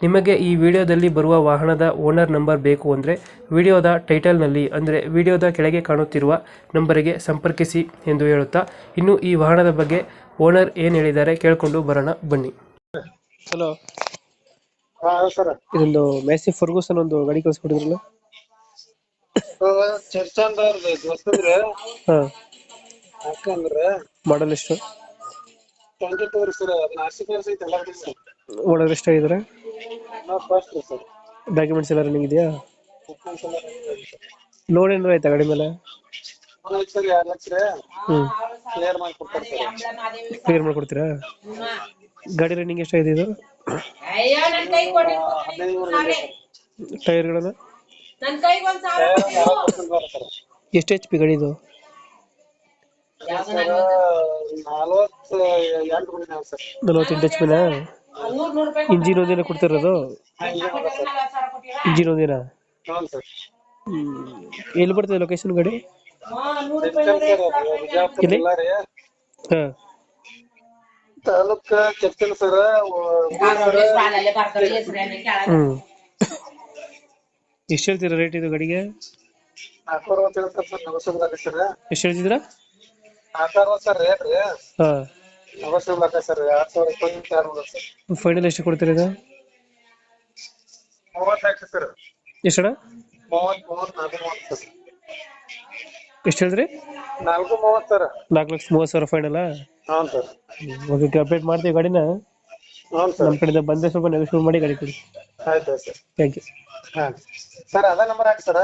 ನಿಮಗೆ ಈ ವಿಡಿಯೋದಲ್ಲಿ ಬರುವ ವಾಹನದ ಓನರ್ ನಂಬರ್ ಬೇಕು ಅಂದರೆ ವಿಡಿಯೋದ ಟೈಟಲ್ನಲ್ಲಿ ಅಂದರೆ ವಿಡಿಯೋದ ಕೆಳಗೆ ಕಾಣುತ್ತಿರುವ ನಂಬರಿಗೆ ಸಂಪರ್ಕಿಸಿ ಎಂದು ಹೇಳುತ್ತಾ ಇನ್ನು ಈ ವಾಹನದ ಬಗ್ಗೆ ಓನರ್ ಏನು ಹೇಳಿದ್ದಾರೆ ಕೇಳಿಕೊಂಡು ಬರೋಣ ಬನ್ನಿ. ಹಲೋ. ಹಾ ಸರ್. ಇದೊಂದು ಮೆಸಿ ಫರ್ಗೂಸನ್ ಒಂದು ಗಾಡಿ ಕಳಿಸ್ಕೊಟ್ಟಿದ್ರಲ್ಲ ಚರ್ಚಂದ್ ಅವ್ರದ್ದು ದೋಸ್ತಂದ್ರ. ಹಾಂ. ಯಾಕಂದ್ರ ಮಾಡಲ್ ಎಷ್ಟು? ಟ್ವೆಂಟಿ ಟೂ ಸರ್ ಎಲ್ಲ ಸರ್ ಎಷ್ಟು ನಾವು ಫಸ್ಟ್ ಸರ್ ಡಾಕ್ಯುಮೆಂಟ್ಸ್ ಎಲ್ಲ ರನ್ನಿಂಗ್ ಇದೆಯಾ? ಲೋನ್ ಏನಾರು ಆಯ್ತಾ ಗಾಡಿ ಮೇಲೆ? ಒಂದ್ ಸರ್ ಎರಡ್ ಲಕ್ಷ ಹ್ಞೂ ಕ್ಲಿಯರ್ ಮಾಡಿ ಕೊಡ್ತಾರೆ ಸರ್ ಕ್ಲಿಯರ್ ಮಾಡ್ಕೊಡ್ತೀರಾ? ಗಾಡಿ ರನ್ನಿಂಗ್ ಎಷ್ಟಾಗಿದೆ ಇದು? ನನ್ ಹದಿನೈದು ಟೈರ್ಗಳೆಲ್ಲ ನನ್ ಕೈಗೆ ಒಂದ್ ಸಾವಿರ ಕೊಡಿ. ಸರ್ ಎಷ್ಟು ಎಚ್ ಪಿ ಗಾಡಿ ಇದು? ಸರ್ ನಲ್ವತ್ತು ಎಂಟು ಸರ್ ನಲವತ್ತೆಂಟು ಎಚ್ ಪಿನಾ ಇಂಜಿನ್ ಕೊಡ್ತಿರೋದು? ಇಂಜಿನ್ ಹ್ಞೂ ಸರ್ ಎಲ್ಲಿ ಬರ್ತದೆ ಲೊಕೇಶನ್ ಗಾಡಿ? ಇಲ್ಲಿ? ಹಾಂ. ತಾಲೂಕ್ ಸರ್. ಹ್ಞೂ ಎಷ್ಟು ಹೇಳ್ತೀರಾ ರೇಟ್ ಇದು ಗಾಡಿಗೆ? ಹೇಳ್ತಾರೆ ಸರ್ ಎಷ್ಟು ಹೇಳ್ತಿದ್ದೀರಾ? ಸರ್ ರೇಟ್ ರೀ. ಹಾಂ. ನಗಸೋದ್ರಾಗ ಸರ್ ಎರಡ್ ಸಾವಿರ ಇಪ್ಪತ್ತು ಎರಡು ಸರ್. ಫೈನಲ್ ಎಷ್ಟು ಕೊಡ್ತೀರಿ ಇದು? ಮೂವತ್ತು ಲಕ್ಷ ಸರ್ ಮೂವತ್ ನಾಲ್ಕು ಮೂವತ್ತು ಸರ್. ಎಷ್ಟು ಹೇಳಿದ್ರಿ? ನಾಲ್ಕು ಮೂವತ್ತು ಸರ್. ನಾಲ್ಕು ಲಕ್ಷ ಮೂವತ್ತು ಸಾವಿರ ಫೈನಲ್ಲ ಹ್ಞೂ ಸರ್. ಓಕೆ ಅಪ್ಡೇಟ್ ಮಾಡ್ತೀವಿ ಗಾಡಿನ? ಹ್ಞೂ ಸರ್. ನಮ್ಮ ಕಡೆಯಿಂದ ಬಂದರೆ ಸ್ವಲ್ಪ ನೆಗೋಷಿಯೇಟ್ ಮಾಡಿ ಗಾಡಿ ಕೊಡಿ. ಆಯ್ತು ಸರ್. ಥ್ಯಾಂಕ್ ಯು ಹಾಂ. ಸರ್ ಅದ ನಂಬರ್ ಹಾಕಿ ಸರ್.